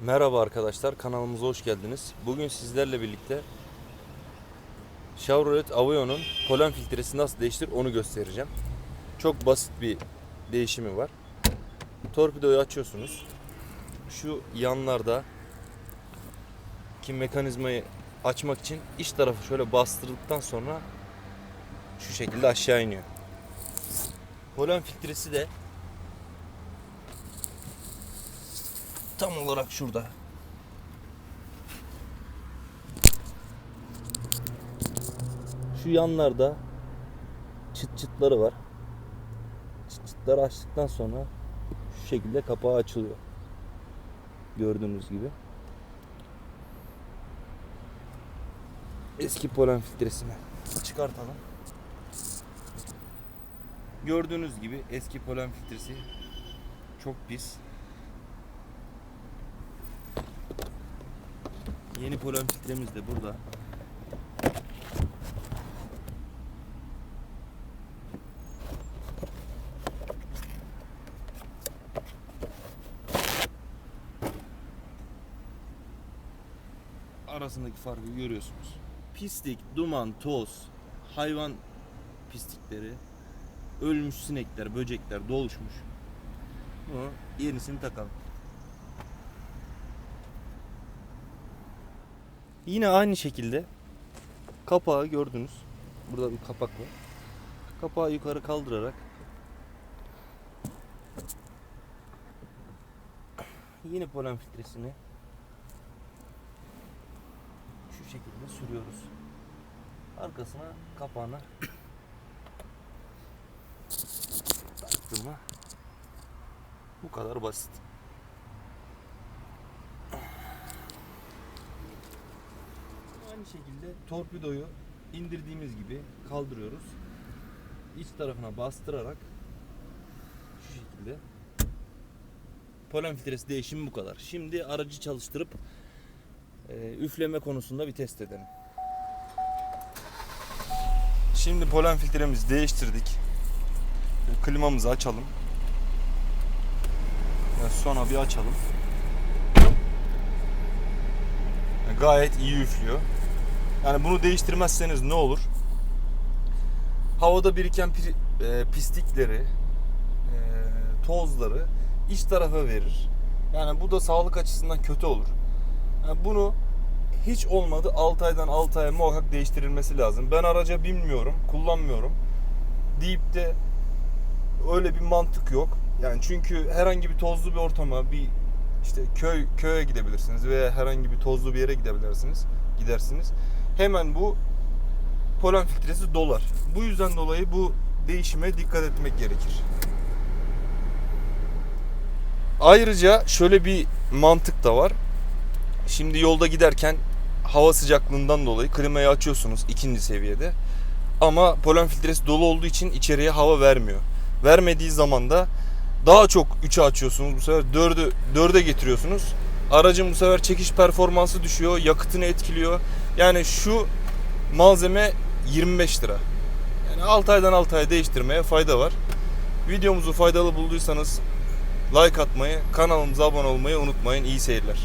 Merhaba arkadaşlar, kanalımıza hoş geldiniz. Bugün sizlerle birlikte Chevrolet Aveo'nun polen filtresi nasıl değiştir onu göstereceğim. Çok basit bir değişimi var. Torpidoyu açıyorsunuz. Şu yanlarda ki mekanizmayı açmak için iç tarafı şöyle bastırdıktan sonra şu şekilde aşağı iniyor. Polen filtresi de tam olarak şurada. Şu yanlarda çıt çıtları var. Çıt çıtları açtıktan sonra şu şekilde kapağı açılıyor. Gördüğünüz gibi. Eski polen filtresini çıkartalım. Gördüğünüz gibi eski polen filtresi çok pis. Yeni polen filtremiz de burada. Arasındaki farkı görüyorsunuz. Pislik, duman, toz, hayvan pislikleri, ölmüş sinekler, böcekler doluşmuş. Bunu yenisini takalım. Yine aynı şekilde kapağı gördünüz. Burada bir kapak var. Kapağı yukarı kaldırarak yine polen filtresini şu şekilde sürüyoruz. Arkasına kapağına taktım mı bu kadar basit. Aynı şekilde torpidoyu indirdiğimiz gibi kaldırıyoruz. İç tarafına bastırarak şu şekilde polen filtresi değişimi bu kadar. Şimdi aracı çalıştırıp e, üfleme konusunda bir test edelim. Şimdi polen filtremizi değiştirdik. Klimamızı açalım. Sonra bir açalım. Gayet iyi üflüyor. Yani bunu değiştirmezseniz ne olur? Havada biriken e, pislikleri, e, tozları iç tarafa verir. Yani bu da sağlık açısından kötü olur. Yani bunu hiç olmadı 6 aydan 6 aya muhakkak değiştirilmesi lazım. Ben araca binmiyorum, kullanmıyorum deyip de öyle bir mantık yok. Yani çünkü herhangi bir tozlu bir ortama, bir işte köy köye gidebilirsiniz veya herhangi bir tozlu bir yere gidebilirsiniz, gidersiniz. Hemen bu polen filtresi dolar. Bu yüzden dolayı bu değişime dikkat etmek gerekir. Ayrıca şöyle bir mantık da var. Şimdi yolda giderken hava sıcaklığından dolayı klimayı açıyorsunuz ikinci seviyede. Ama polen filtresi dolu olduğu için içeriye hava vermiyor. Vermediği zaman da daha çok 3'e açıyorsunuz. Bu sefer 4'ü 4'e getiriyorsunuz. Aracın bu sefer çekiş performansı düşüyor, yakıtını etkiliyor. Yani şu malzeme 25 lira. Yani 6 aydan 6 aya değiştirmeye fayda var. Videomuzu faydalı bulduysanız like atmayı, kanalımıza abone olmayı unutmayın. İyi seyirler.